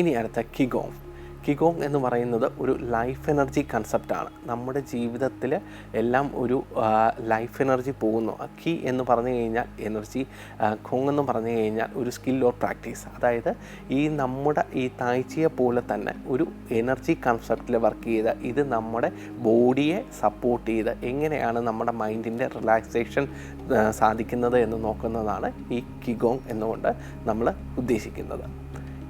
ഇനി അടുത്ത കിഗോങ് കിഗോങ് എന്ന് പറയുന്നത് ഒരു ലൈഫ് എനർജി കൺസെപ്റ്റാണ് നമ്മുടെ ജീവിതത്തിൽ എല്ലാം ഒരു ലൈഫ് എനർജി പോകുന്നു. കി എന്ന് പറഞ്ഞു കഴിഞ്ഞാൽ എനർജി ഖോങ് എന്ന് പറഞ്ഞു കഴിഞ്ഞാൽ ഒരു സ്കിൽ ഓർ പ്രാക്ടീസ് അതായത് ഈ നമ്മുടെ ഈ താഴ്ചയെ പോലെ തന്നെ ഒരു എനർജി കൺസെപ്റ്റിൽ വർക്ക് ചെയ്ത് ഇത് നമ്മുടെ ബോഡിയെ സപ്പോർട്ട് ചെയ്ത് എങ്ങനെയാണ് നമ്മുടെ മൈൻഡിന്റെ റിലാക്സേഷൻ സാധിക്കുന്നത് എന്ന് നോക്കുന്നതാണ് ഈ കിഗോങ് എന്നുകൊണ്ട് നമ്മൾ ഉദ്ദേശിക്കുന്നത്.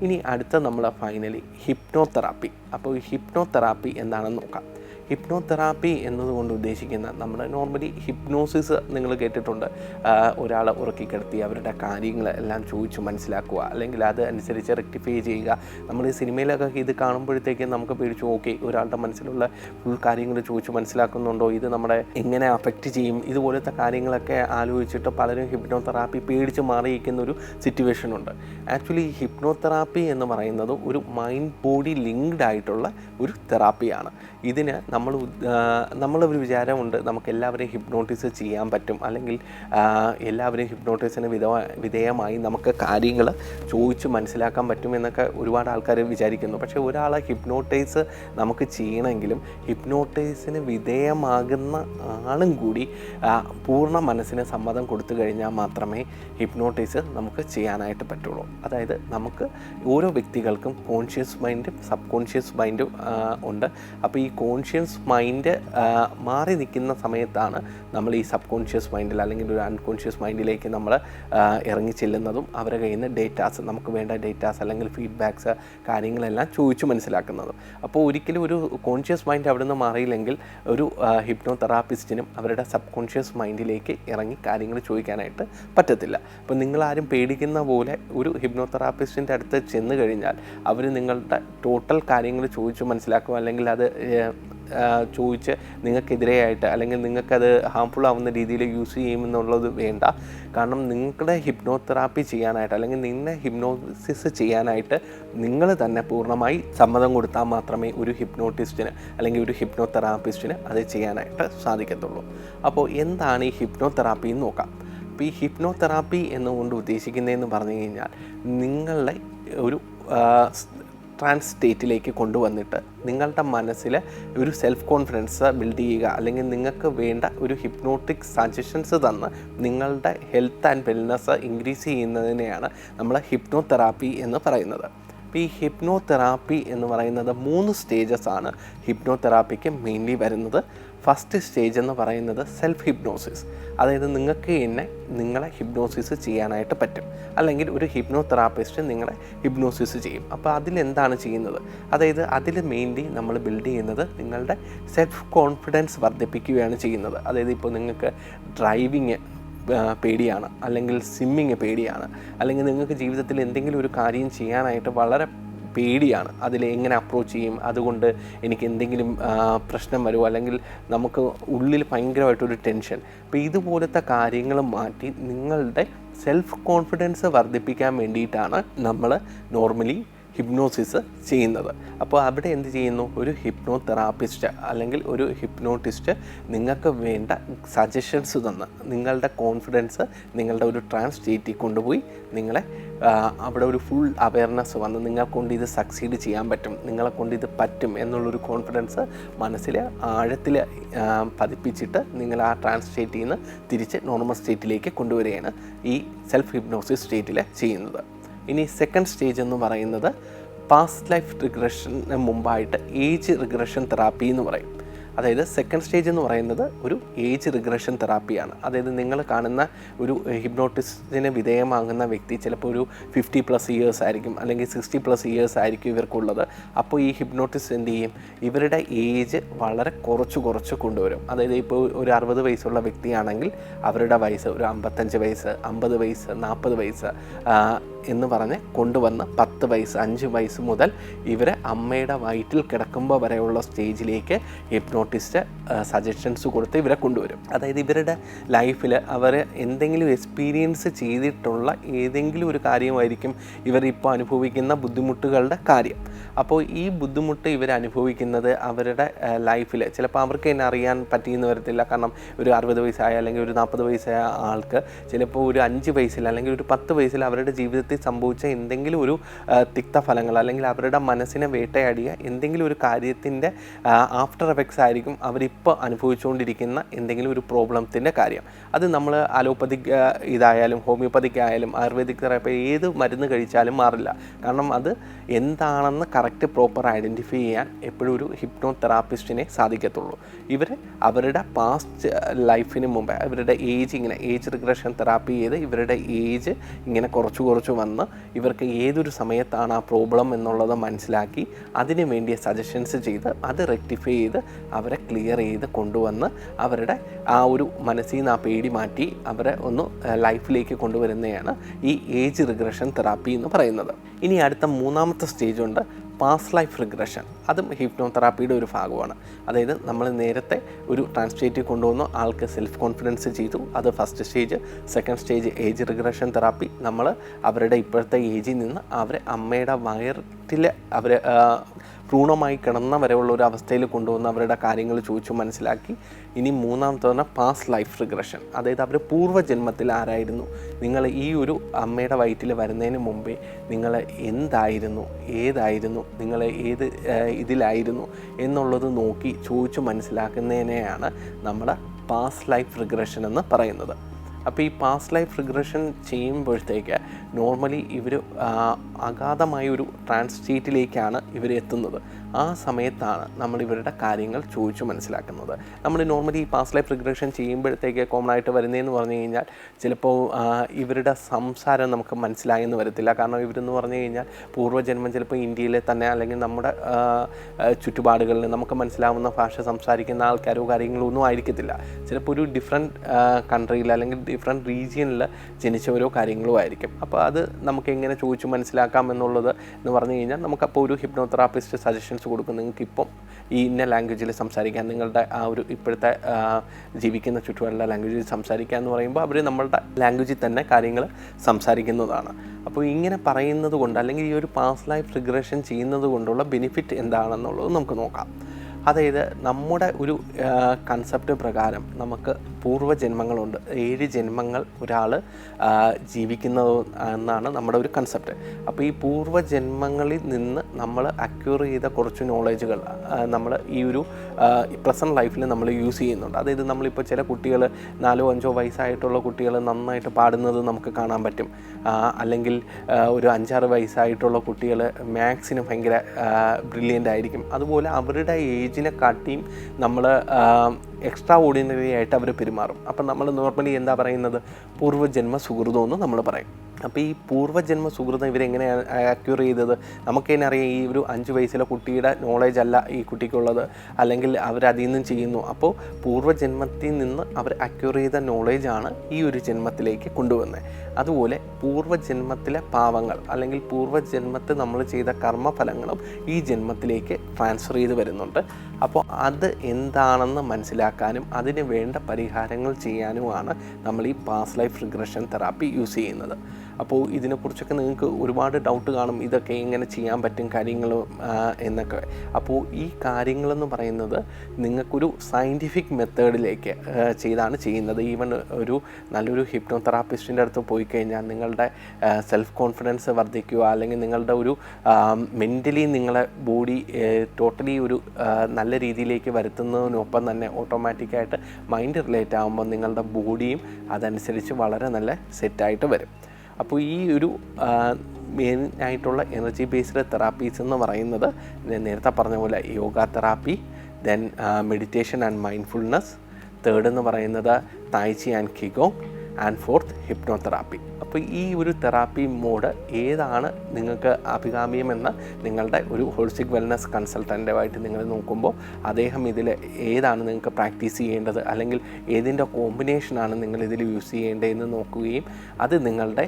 ഇനി അടുത്ത നമ്മൾ ഫൈനലി ഹിപ്നോതെറാപ്പി അപ്പോൾ ഹിപ്നോതെറാപ്പി എന്താണെന്ന് നോക്കാം. ഹിപ്നോതെറാപ്പി എന്നതുകൊണ്ട് ഉദ്ദേശിക്കുന്ന നമ്മൾ നോർമലി ഹിപ്നോസിസ് നിങ്ങൾ കേട്ടിട്ടുണ്ട്. ഒരാളെ ഉറക്കിക്കിടത്തി അവരുടെ കാര്യങ്ങൾ എല്ലാം ചോദിച്ചു മനസ്സിലാക്കുക. അല്ലെങ്കിൽ അത് അനുസരിച്ച് റെക്ടിഫൈ ചെയ്യുക. നമ്മൾ ഈ സിനിമയിലൊക്കെ ഇത് കാണുമ്പോഴത്തേക്കും നമുക്ക് പേടിച്ചു ഓക്കെ ഒരാളുടെ മനസ്സിലുള്ള ഫുൾ കാര്യങ്ങൾ ചോദിച്ചു മനസ്സിലാക്കുന്നുണ്ടോ? ഇത് നമ്മളെ എങ്ങനെ അഫക്റ്റ് ചെയ്യും? ഇതുപോലത്തെ കാര്യങ്ങളൊക്കെ ആലോചിച്ചിട്ട് പലരും ഹിപ്നോതെറാപ്പി പേടിച്ച് മാറിയിരിക്കുന്ന ഒരു സിറ്റുവേഷൻ ഉണ്ട്. ആക്ച്വലി ഹിപ്നോതെറാപ്പി എന്ന് പറയുന്നത് ഒരു മൈൻഡ് ബോഡി ലിങ്ക്ഡ് ആയിട്ടുള്ള ഒരു തെറാപ്പിയാണ്. ഇതിന് നമ്മളൊരു വിചാരമുണ്ട് നമുക്ക് എല്ലാവരെയും ഹിപ്നോട്ടിസ് ചെയ്യാൻ പറ്റും. അല്ലെങ്കിൽ എല്ലാവരെയും ഹിപ്നോട്ടിസിന് വിധ വിധേയമായി നമുക്ക് കാര്യങ്ങൾ ചോദിച്ച് മനസ്സിലാക്കാൻ പറ്റും എന്നൊക്കെ ഒരുപാട് ആൾക്കാർ വിചാരിക്കുന്നു. പക്ഷേ ഒരാളെ ഹിപ്നോട്ടൈസ് നമുക്ക് ചെയ്യണമെങ്കിലും ഹിപ്നോട്ടൈസിന് വിധേയമാകുന്ന ആളും കൂടി പൂർണ മനസ്സിന് സമ്മതം കൊടുത്തു കഴിഞ്ഞാൽ മാത്രമേ ഹിപ്നോട്ടൈസ് നമുക്ക് ചെയ്യാനായിട്ട് പറ്റുള്ളൂ. അതായത് നമുക്ക് ഓരോ വ്യക്തികൾക്കും കോൺഷ്യസ് മൈൻഡും സബ് കോൺഷ്യസ് മൈൻഡും ഉണ്ട്. അപ്പോൾ ഈ കോൺഷ്യസ് മൈൻഡ് മാറി നിൽക്കുന്ന സമയത്താണ് നമ്മൾ ഈ സബ് കോൺഷ്യസ് മൈൻഡിൽ അല്ലെങ്കിൽ ഒരു അൺകോൺഷ്യസ് മൈൻഡിലേക്ക് നമ്മൾ ഇറങ്ങി ചെല്ലുന്നതും അവരുടെ കയ്യിൽ നിന്ന് ഡേറ്റാസ് നമുക്ക് വേണ്ട ഡേറ്റാസ് അല്ലെങ്കിൽ ഫീഡ്ബാക്സ് കാര്യങ്ങളെല്ലാം ചോദിച്ചു മനസ്സിലാക്കുന്നതും. അപ്പോൾ ഒരിക്കലും ഒരു കോൺഷ്യസ് മൈൻഡ് അവിടെ നിന്ന് മാറിയില്ലെങ്കിൽ ഒരു ഹിപ്നോ തെറാപ്പിസ്റ്റിനും അവരുടെ സബ് കോൺഷ്യസ് മൈൻഡിലേക്ക് ഇറങ്ങി കാര്യങ്ങൾ ചോദിക്കാനായിട്ട് പറ്റത്തില്ല. അപ്പോൾ നിങ്ങളാരും പേടിക്കുന്ന പോലെ ഒരു ഹിപ്നോ തെറാപ്പിസ്റ്റിന്റെ അടുത്ത് ചെന്ന് കഴിഞ്ഞാൽ അവർ നിങ്ങളുടെ ടോട്ടൽ കാര്യങ്ങൾ ചോദിച്ചു മനസ്സിലാക്കുക അല്ലെങ്കിൽ അത് ചോദിച്ച് നിങ്ങൾക്കെതിരെയായിട്ട് അല്ലെങ്കിൽ നിങ്ങൾക്കത് ഹാംഫുൾ ആവുന്ന രീതിയിൽ യൂസ് ചെയ്യുമെന്നുള്ളത് വേണ്ട. കാരണം നിങ്ങളുടെ ഹിപ്നോതെറാപ്പി ചെയ്യാനായിട്ട് അല്ലെങ്കിൽ നിന്നെ ഹിപ്നോസിസ് ചെയ്യാനായിട്ട് നിങ്ങൾ തന്നെ പൂർണമായി സമ്മതം കൊടുത്താൽ മാത്രമേ ഒരു ഹിപ്നോട്ടിസ്റ്റിന് അല്ലെങ്കിൽ ഒരു ഹിപ്നോതെറാപ്പിസ്റ്റിന് അത് ചെയ്യാനായിട്ട് സാധിക്കത്തുള്ളൂ. അപ്പോൾ എന്താണ് ഈ ഹിപ്നോതെറാപ്പി എന്ന് നോക്കാം. അപ്പോൾ ഈ ഹിപ്നോതെറാപ്പി എന്നുകൊണ്ട് ഉദ്ദേശിക്കുന്നതെന്ന് പറഞ്ഞു കഴിഞ്ഞാൽ നിങ്ങളുടെ ഒരു ട്രാൻസ് സ്റ്റേറ്റിലേക്ക് കൊണ്ടുവന്നിട്ട് നിങ്ങളുടെ മനസ്സിൽ ഒരു സെൽഫ് കോൺഫിഡൻസ് ബിൽഡ് ചെയ്യുക അല്ലെങ്കിൽ നിങ്ങൾക്ക് വേണ്ട ഒരു ഹിപ്നോട്ടിക് സജഷൻസ് തന്ന് നിങ്ങളുടെ ഹെൽത്ത് ആൻഡ് വെൽനെസ് ഇൻക്രീസ് ചെയ്യുന്നതിനെയാണ് നമ്മൾ ഹിപ്നോതെറാപ്പി എന്ന് പറയുന്നത്. അപ്പോൾ ഈ ഹിപ്നോതെറാപ്പി എന്ന് പറയുന്നത് മൂന്ന് സ്റ്റേജസ് ആണ് ഹിപ്നോതെറാപ്പിക്ക് മെയിൻലി വരുന്നത്. ഫസ്റ്റ് സ്റ്റേജ് എന്ന് പറയുന്നത് സെൽഫ് ഹിപ്നോസിസ് അതായത് നിങ്ങൾക്ക് തന്നെ നിങ്ങളെ ഹിപ്നോസിസ് ചെയ്യാനായിട്ട് പറ്റും. അല്ലെങ്കിൽ ഒരു ഹിപ്നോ തെറാപ്പിസ്റ്റ് നിങ്ങളെ ഹിപ്നോസിസ് ചെയ്യും. അപ്പോൾ അതിലെന്താണ് ചെയ്യുന്നത്? അതായത് അതിൽ മെയിൻലി നമ്മൾ ബിൽഡ് ചെയ്യുന്നത് നിങ്ങളുടെ സെൽഫ് കോൺഫിഡൻസ് വർദ്ധിപ്പിക്കുകയാണ് ചെയ്യുന്നത്. അതായത് ഇപ്പോൾ നിങ്ങൾക്ക് ഡ്രൈവിങ് പേടിയാണ്. അല്ലെങ്കിൽ സ്വിമ്മിങ് പേടിയാണ്. അല്ലെങ്കിൽ നിങ്ങൾക്ക് ജീവിതത്തിൽ എന്തെങ്കിലും ഒരു കാര്യം ചെയ്യാനായിട്ട് വളരെ പേടിയാണ്. അതിൽ എങ്ങനെ അപ്രോച്ച് ചെയ്യും? അതുകൊണ്ട് എനിക്ക് എന്തെങ്കിലും പ്രശ്നം വരുമോ അല്ലെങ്കിൽ നമുക്ക് ഉള്ളിൽ ഭയങ്കരമായിട്ടൊരു ടെൻഷൻ അപ്പോൾ ഇതുപോലത്തെ കാര്യങ്ങൾ മാറ്റി നിങ്ങളുടെ സെൽഫ് കോൺഫിഡൻസ് വർദ്ധിപ്പിക്കാൻ വേണ്ടിയിട്ടാണ് നമ്മൾ നോർമലി ഹിപ്നോസിസ് ചെയ്യുന്നത്. അപ്പോൾ അവിടെ എന്ത് ചെയ്യുന്നു? ഒരു ഹിപ്നോ തെറാപ്പിസ്റ്റ് അല്ലെങ്കിൽ ഒരു ഹിപ്നോട്ടിസ്റ്റ് നിങ്ങൾക്ക് വേണ്ട സജഷൻസ് തന്ന്. നിങ്ങളുടെ കോൺഫിഡൻസ് നിങ്ങളുടെ ഒരു ട്രാൻസ് സ്റ്റേറ്റിൽ കൊണ്ടുപോയി നിങ്ങളെ അവിടെ ഒരു ഫുൾ അവയർനെസ് വന്ന് നിങ്ങളെ കൊണ്ട് ഇത് സക്സീഡ് ചെയ്യാൻ പറ്റും. നിങ്ങളെ കൊണ്ട് ഇത് പറ്റും എന്നുള്ളൊരു കോൺഫിഡൻസ് മനസ്സിൽ ആഴത്തിൽ പതിപ്പിച്ചിട്ട് നിങ്ങൾ ആ ട്രാൻസ് സ്റ്റേറ്റിൽ നിന്ന് തിരിച്ച് നോർമൽ സ്റ്റേറ്റിലേക്ക് കൊണ്ടുവരികയാണ് ഈ സെൽഫ് ഹിപ്നോസിസ് സ്റ്റേറ്റിൽ ചെയ്യുന്നത്. ഇനി സെക്കൻഡ് സ്റ്റേജ് എന്ന് പറയുന്നത് പാസ്റ്റ് ലൈഫ് റിഗ്രഷന് മുമ്പായിട്ട് ഏജ് റിഗ്രഷൻ തെറാപ്പി എന്ന് പറയും. അതായത് സെക്കൻഡ് സ്റ്റേജ് എന്ന് പറയുന്നത് ഒരു ഏജ് റിഗ്രഷൻ തെറാപ്പിയാണ് അതായത് നിങ്ങൾ കാണുന്ന ഒരു ഹിപ്നോട്ടിസ്റ്റിന് വിധേയമാകുന്ന വ്യക്തി ചിലപ്പോൾ ഒരു ഫിഫ്റ്റി പ്ലസ് ഇയേഴ്സ് ആയിരിക്കും അല്ലെങ്കിൽ സിക്സ്റ്റി പ്ലസ് ഇയേഴ്സ് ആയിരിക്കും ഇവർക്കുള്ളത്. അപ്പോൾ ഈ ഹിപ്നോട്ടിസ്റ്റ് എന്ത് ചെയ്യും? ഇവരുടെ ഏജ് വളരെ കുറച്ച് കുറച്ച് കൊണ്ടുവരും. അതായത് ഇപ്പോൾ ഒരു അറുപത് വയസ്സുള്ള വ്യക്തിയാണെങ്കിൽ അവരുടെ വയസ്സ് ഒരു അമ്പത്തഞ്ച് വയസ്സ് അമ്പത് വയസ്സ് നാൽപ്പത് വയസ്സ് എന്ന് പറഞ്ഞ് കൊണ്ടുവന്ന് പത്ത് വയസ്സ് അഞ്ച് വയസ്സ് മുതൽ ഇവരെ അമ്മയുടെ വയറ്റിൽ കിടക്കുമ്പോൾ വരെയുള്ള സ്റ്റേജിലേക്ക് ഹിപ്നോട്ടിസ്റ്റ് സജഷൻസ് കൊടുത്ത് ഇവരെ കൊണ്ടുവരും. അതായത് ഇവരുടെ ലൈഫിൽ അവർ എന്തെങ്കിലും എക്സ്പീരിയൻസ് ചെയ്തിട്ടുള്ള ഏതെങ്കിലും ഒരു കാര്യമായിരിക്കും ഇവർ ഇപ്പോൾ അനുഭവിക്കുന്ന ബുദ്ധിമുട്ടുകളുടെ കാര്യം. അപ്പോൾ ഈ ബുദ്ധിമുട്ട് ഇവർ അനുഭവിക്കുന്നത് അവരുടെ ലൈഫിൽ ചിലപ്പോൾ അവർക്ക് തന്നെ അറിയാൻ പറ്റിയെന്ന് വരത്തില്ല. കാരണം ഒരു അറുപത് വയസ്സായ അല്ലെങ്കിൽ ഒരു നാൽപ്പത് വയസ്സായ ആൾക്ക് ചിലപ്പോൾ ഒരു അഞ്ച് വയസ്സിൽ അല്ലെങ്കിൽ ഒരു പത്ത് വയസ്സിൽ അവരുടെ ജീവിതത്തിൽ സംഭവിച്ച എന്തെങ്കിലും ഒരു തിക്ത ഫലങ്ങൾ അല്ലെങ്കിൽ അവരുടെ മനസ്സിനെ വേട്ടയാടിയ എന്തെങ്കിലും ഒരു കാര്യത്തിന്റെ ആഫ്റ്റർ എഫക്ട്സ് ആയിരിക്കും അവരിപ്പോൾ അനുഭവിച്ചുകൊണ്ടിരിക്കുന്ന എന്തെങ്കിലും ഒരു പ്രോബ്ലത്തിന്റെ കാര്യം. അത് നമ്മൾ അലോപ്പതിക് ഇതായാലും ഹോമിയോപ്പതിക് ആയാലും ആയുർവേദിക് തെറാപ്പി ഏത് മരുന്ന് കഴിച്ചാലും മാറില്ല. കാരണം അത് എന്താണെന്ന് കറക്റ്റ് പ്രോപ്പർ ഐഡന്റിഫൈ ചെയ്യാൻ എപ്പോഴും ഒരു ഹിപ്നോ തെറാപ്പിസ്റ്റിനെ സാധിക്കത്തുള്ളൂ. ഇവർ അവരുടെ പാസ്റ്റ് ലൈഫിന് മുമ്പേ അവരുടെ ഏജ് ഇങ്ങനെ ഏജ് റിഗ്രഷൻ തെറാപ്പി ചെയ്ത് ഇവരുടെ ഏജ് ഇങ്ങനെ കുറച്ച് കുറച്ച് വന്ന് ഇവർക്ക് ഏതൊരു സമയത്താണ് ആ പ്രോബ്ലം എന്നുള്ളത് മനസ്സിലാക്കി അതിനു വേണ്ടിയ സജഷൻസ് ചെയ്ത് അത് റെക്ടിഫൈ ചെയ്ത് അവരെ ക്ലിയർ ചെയ്ത് കൊണ്ടുവന്ന് അവരുടെ ആ ഒരു മനസ്സിൽ നിന്ന് ആ പേടി മാറ്റി അവരെ ഒന്ന് ലൈഫിലേക്ക് കൊണ്ടുവരുന്നതാണ് ഈ ഏജ് റിഗ്രഷൻ തെറാപ്പി എന്ന് പറയുന്നത്. ഇനി അടുത്ത മൂന്നാമത്തെ സ്റ്റേജ് ഉണ്ട്. പാസ് ലൈഫ് റിഗ്രഷൻ അതും ഹിപ്നോതെറാപ്പിയുടെ ഒരു ഭാഗമാണ്. അതായത് നമ്മൾ നേരത്തെ ഒരു ട്രാൻസ്ലേറ്റ് കൊണ്ടുവന്നു ആൾക്ക് സെൽഫ് കോൺഫിഡൻസ് ചെയ്തു. അത് first stage second stage age regression therapy നമ്മൾ അവരുടെ ഇപ്പോഴത്തെ ഏജിൽ നിന്ന് അവരെ അമ്മയുടെ വയറ്റിൽ അവർ ഭ്രൂണമായി കിടന്ന വരെയുള്ള ഒരു അവസ്ഥയിൽ കൊണ്ടുവന്ന് അവരുടെ കാര്യങ്ങൾ ചോദിച്ചു മനസ്സിലാക്കി. ഇനി മൂന്നാമത്തെ പറഞ്ഞാൽ പാസ് ലൈഫ് റിഗ്രഷൻ അതായത് അവർ പൂർവജന്മത്തിൽ ആരായിരുന്നു? നിങ്ങൾ ഈ ഒരു അമ്മയുടെ വയറ്റിൽ വരുന്നതിന് മുമ്പേ നിങ്ങൾ എന്തായിരുന്നു? ഏതായിരുന്നു? നിങ്ങൾ ഏത് ഇതിലായിരുന്നു എന്നുള്ളത് നോക്കി ചോദിച്ചു മനസ്സിലാക്കുന്നതിനെയാണ് നമ്മൾ പാസ് ലൈഫ് റിഗ്രഷൻ എന്ന് പറയുന്നത്. അപ്പോൾ ഈ പാസ്റ്റ് ലൈഫ് റിഗ്രഷൻ ചെയ്യുമ്പോഴത്തേക്ക് നോർമലി ഇവർ അഗാധമായ ഒരു ട്രാൻസ് സ്റ്റേറ്റിലേക്കാണ് ഇവർ എത്തുന്നത്. ആ സമയത്താണ് നമ്മൾ ഇവരുടെ കാര്യങ്ങൾ ചോദിച്ചു മനസ്സിലാക്കുന്നത്. നമ്മൾ normally pass past life regression ചെയ്യുമ്പോഴത്തേക്ക് കോമൺ ആയിട്ട് വരുന്നതെന്ന് പറഞ്ഞു കഴിഞ്ഞാൽ ചിലപ്പോൾ ഇവരുടെ സംസാരം നമുക്ക് മനസ്സിലായെന്ന് വരത്തില്ല. കാരണം ഇവരെന്ന് പറഞ്ഞു കഴിഞ്ഞാൽ പൂർവജന്മം ചിലപ്പോൾ ഇന്ത്യയിലെ തന്നെ അല്ലെങ്കിൽ നമ്മുടെ ചുറ്റുപാടുകളിൽ നമുക്ക് മനസ്സിലാവുന്ന ഭാഷ സംസാരിക്കുന്ന ആൾക്കാരോ കാര്യങ്ങളോ ഒന്നും ആയിരിക്കത്തില്ല. ചിലപ്പോൾ ഒരു ഡിഫറെന്റ് കൺട്രിയിൽ അല്ലെങ്കിൽ ഡിഫറെന്റ് റീജിയനിൽ ജനിച്ചവരോ കാര്യങ്ങളോ ആയിരിക്കും. അപ്പോൾ അത് നമുക്ക് എങ്ങനെ ചോദിച്ചു മനസ്സിലാക്കാം എന്നുള്ളത് എന്ന് പറഞ്ഞു കഴിഞ്ഞാൽ നമുക്കപ്പോൾ ഒരു ഹിപ്നോതെറാപ്പിസ്റ്റ് സജഷൻസ് കൊടുക്കും. നിങ്ങൾക്ക് ഇപ്പം ഈ ഇന്ന ലാംഗ്വേജിൽ സംസാരിക്കാൻ നിങ്ങളുടെ ആ ഒരു ഇപ്പോഴത്തെ ജീവിക്കുന്ന ചുറ്റുപാടുള്ള ലാംഗ്വേജിൽ സംസാരിക്കുക എന്ന് പറയുമ്പോൾ അവർ നമ്മളുടെ ലാംഗ്വേജിൽ തന്നെ കാര്യങ്ങൾ സംസാരിക്കുന്നതാണ്. അപ്പോൾ ഇങ്ങനെ പറയുന്നത് കൊണ്ട് അല്ലെങ്കിൽ ഈ ഒരു പാസ് ലൈഫ് റിഗ്രഷൻ ചെയ്യുന്നത് കൊണ്ടുള്ള ബെനിഫിറ്റ് എന്താണെന്നുള്ളത് നമുക്ക് നോക്കാം. അതായത് നമ്മുടെ ഒരു കൺസെപ്റ്റ് പ്രകാരം നമുക്ക് പൂർവജന്മങ്ങളുണ്ട്. ഏഴ് ജന്മങ്ങൾ ഒരാൾ ജീവിക്കുന്നത് എന്നാണ് നമ്മുടെ ഒരു കൺസെപ്റ്റ് അപ്പോൾ ഈ പൂർവജന്മങ്ങളിൽ നിന്ന് നമ്മൾ അക്യൂർ ചെയ്ത കുറച്ച് നോളേജുകൾ നമ്മൾ ഈ ഒരു പ്രസന്റ് ലൈഫിൽ നമ്മൾ യൂസ് ചെയ്യുന്നുണ്ട്. അതായത് നമ്മളിപ്പോൾ ചില കുട്ടികൾ നാലോ അഞ്ചോ വയസ്സായിട്ടുള്ള കുട്ടികൾ നന്നായിട്ട് പാടുന്നത് നമുക്ക് കാണാൻ പറ്റും. അല്ലെങ്കിൽ ഒരു അഞ്ചാറ് വയസ്സായിട്ടുള്ള കുട്ടികൾ മാത്സിന് ഭയങ്കര ബ്രില്യന്റ് ആയിരിക്കും. അതുപോലെ അവരുടെ ഏജിനെ കാട്ടിയും നമ്മൾ എക്സ്ട്രാ ഓർഡിനറി ആയിട്ട് അവർ പെരുമാറും. അപ്പം നമ്മൾ നോർമലി എന്താ പറയുന്നത്? പൂർവജന്മ സുഹൃതം എന്ന് നമ്മൾ പറയും. അപ്പോൾ ഈ പൂർവജന്മ സുഹൃതം ഇവരെങ്ങനെയാണ് അക്യൂർ ചെയ്തത്? നമുക്ക് തന്നെ അറിയാം ഈ ഒരു അഞ്ച് വയസ്സിലെ കുട്ടിയുടെ നോളേജ് അല്ല ഈ കുട്ടിക്കുള്ളത്. അല്ലെങ്കിൽ അവരതിൽ നിന്നും ചെയ്യുന്നു. അപ്പോൾ പൂർവജന്മത്തിൽ നിന്ന് അവർ അക്യൂർ ചെയ്ത നോളേജാണ് ഈ ഒരു ജന്മത്തിലേക്ക് കൊണ്ടുവന്നത് അതുപോലെ പൂർവജന്മത്തിലെ പാവങ്ങൾ അല്ലെങ്കിൽ പൂർവജന്മത്തിൽ നമ്മൾ ചെയ്ത കർമ്മഫലങ്ങളും ഈ ജന്മത്തിലേക്ക് ട്രാൻസ്ഫർ ചെയ്ത് വരുന്നുണ്ട്. അപ്പോൾ അത് എന്താണെന്ന് മനസ്സിലാക്കാനും അതിന് വേണ്ട പരിഹാരങ്ങൾ ചെയ്യാനുമാണ് നമ്മൾ ഈ past life regression therapy use ചെയ്യുന്നത്. അപ്പോൾ ഇതിനെക്കുറിച്ചൊക്കെ നിങ്ങൾക്ക് ഒരുപാട് ഡൗട്ട് കാണും. ഇതൊക്കെ എങ്ങനെ ചെയ്യാൻ പറ്റും കാര്യങ്ങൾ എന്നൊക്കെ. അപ്പോൾ ഈ കാര്യങ്ങളെന്ന് പറയുന്നത് നിങ്ങൾക്കൊരു സയന്റിഫിക് മെത്തേഡിലേക്ക് ചെയ്താണ് ചെയ്യുന്നത്. ഈവൻ ഒരു നല്ലൊരു ഹിപ്നോ തെറാപ്പിസ്റ്റിന്റെ അടുത്ത് പോയി കഴിഞ്ഞാൽ നിങ്ങളുടെ സെൽഫ് കോൺഫിഡൻസ് വർദ്ധിക്കുക. അല്ലെങ്കിൽ നിങ്ങളുടെ ഒരു മെന്റലി നിങ്ങളെ ബോഡി ടോട്ടലി ഒരു ആ, നല്ല രീതിയിലേക്ക് വരുത്തുന്നതിനൊപ്പം തന്നെ ഓട്ടോമാറ്റിക്കായിട്ട് മൈൻഡ് റിലേറ്റ് ആകുമ്പോൾ നിങ്ങളുടെ ബോഡിയും അതനുസരിച്ച് വളരെ നല്ല സെറ്റായിട്ട് വരും. അപ്പോൾ ഈ ഒരു മെയിൻ ആയിട്ടുള്ള എനർജി ബേസ്ഡ് തെറാപ്പീസ് എന്ന് പറയുന്നത് നേരത്തെ പറഞ്ഞ പോലെ yoga therapy then meditation and mindfulness third എന്ന് പറയുന്നത് തായ്ചി ആൻഡ് കിഗോ ആൻഡ് ഫോർത്ത് ഹിപ്നോ തെറാപ്പി അപ്പോൾ ഈ ഒരു തെറാപ്പി മോഡ് ഏതാണ് നിങ്ങൾക്ക് അഭികാമ്യമെന്ന് നിങ്ങളുടെ ഒരു ഹോളിസ്റ്റിക് വെൽനസ് കൺസൾട്ടന്റുമായിട്ട് നിങ്ങൾ നോക്കുമ്പോൾ അദ്ദേഹം ഇതിൽ ഏതാണ് നിങ്ങൾക്ക് പ്രാക്ടീസ് ചെയ്യേണ്ടത്? അല്ലെങ്കിൽ ഏതിന്റെ കോമ്പിനേഷനാണ് നിങ്ങൾ ഇതിൽ യൂസ് ചെയ്യേണ്ടതെന്ന് നോക്കുകയും അത് നിങ്ങളുടെ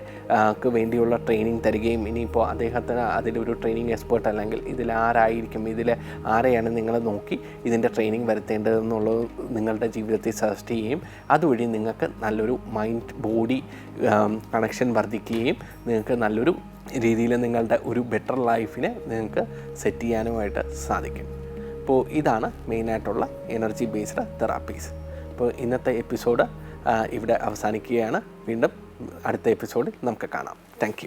വേണ്ടിയുള്ള ട്രെയിനിങ് തരികയും ഇനിയിപ്പോൾ അദ്ദേഹത്തിന് അതിലൊരു ട്രെയിനിങ് എക്സ്പേർട്ട് അല്ലെങ്കിൽ ഇതിൽ ആരായിരിക്കും? ഇതിൽ ആരെയാണ് നിങ്ങൾ നോക്കി ഇതിന്റെ ട്രെയിനിങ് വരുത്തേണ്ടതെന്നുള്ളത് നിങ്ങളുടെ ജീവിതത്തിൽ സജസ്റ്റ് ചെയ്യുകയും അതുവഴി നിങ്ങൾക്ക് നല്ലൊരു ബോഡി കണക്ഷൻ വർദ്ധിക്കുകയും നിങ്ങൾക്ക് നല്ലൊരു രീതിയിൽ നിങ്ങളുടെ ഒരു ബെറ്റർ ലൈഫിനെ നിങ്ങൾക്ക് സെറ്റ് ചെയ്യാനുമായിട്ട് സാധിക്കും. അപ്പോൾ ഇതാണ് മെയിനായിട്ടുള്ള എനർജി ബേസ്ഡ് തെറാപ്പീസ് അപ്പോൾ ഇന്നത്തെ എപ്പിസോഡ് ഇവിടെ അവസാനിക്കുകയാണ്. വീണ്ടും അടുത്ത എപ്പിസോഡിൽ നമുക്ക് കാണാം. താങ്ക്